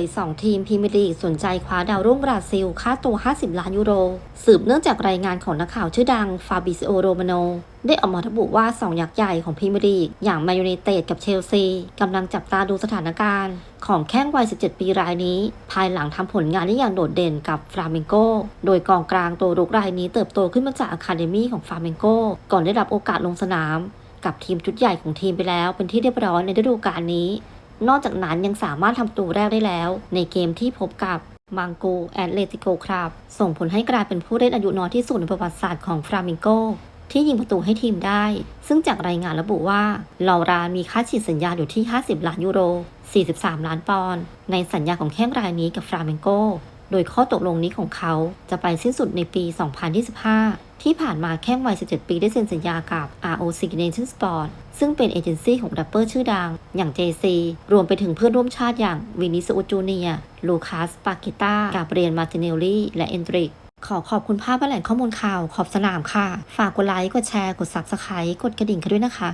ย 2 ทีมพรีเมียร์ลีกสนใจคว้าดาวรุ่งบราซิล ค่าตัว 50 ล้านยูโร สืบเนื่องจากรายงานของนักข่าวชื่อดังฟาบิซิโอโรมาโนได้ออกมาระบุว่า 2 ยักษ์ใหญ่ของพรีเมียร์ลีก อย่างแมนยูไนเต็ดกับเชลซีกำลังจับตาดูสถานการณ์ ของแข้งวัย 17 ปีรายนี้ ภายหลังทำผลงานได้อย่างโดดเด่นกับฟลาเมงโก โดยกองกลางตัวรุกรายนี้เติบโตขึ้นมาจากอะคาเดมี่ของฟลาเมงโก ก่อนได้รับโอกาสลงสนาม กับทีมชุดใหญ่ของทีมไปแล้วเป็นที่เรียบร้อยในฤดูกาลนี้ นอกจากนั้นยังสามารถทำประตูแรกได้แล้ว ในเกมที่พบกับมังโกแอตเลติโกครับ ส่งผลให้กลายเป็นผู้เล่นอายุน้อยที่สุดในประวัติศาสตร์ของฟรามิงโกที่ยิงประตูให้ทีมได้ ซึ่งจากรายงานระบุว่าลารานมีค่าฉีดสัญญาอยู่ที่ 50 ล้านยูโร 43 ล้านปอนด์ ในสัญญาของแข้งรายนี้กับฟราเมงโก โดยข้อตกลงนี้ของเขาจะไปสิ้นสุดในปี 2025 ที่ผ่านมาแข้งวัย 17 ปีได้เซ็นสัญญากับ ROC Nation Sport ซึ่งเป็นเอเจนซี่ของดัปเปอร์ชื่อดัง อย่าง JC รวมไปถึงเพื่อนร่วมชาติอย่างวินิสอูจูเนีย ลูคัส ปาเกต้า กาเบรียน มาติเนลลี่ และเอนดริก ขอขอบคุณภาพและแหล่งข้อมูลข่าวขอบสนามค่ะ ฝากกดไลค์ กดแชร์ กด Subscribe กดกระดิ่งกันด้วยนะคะ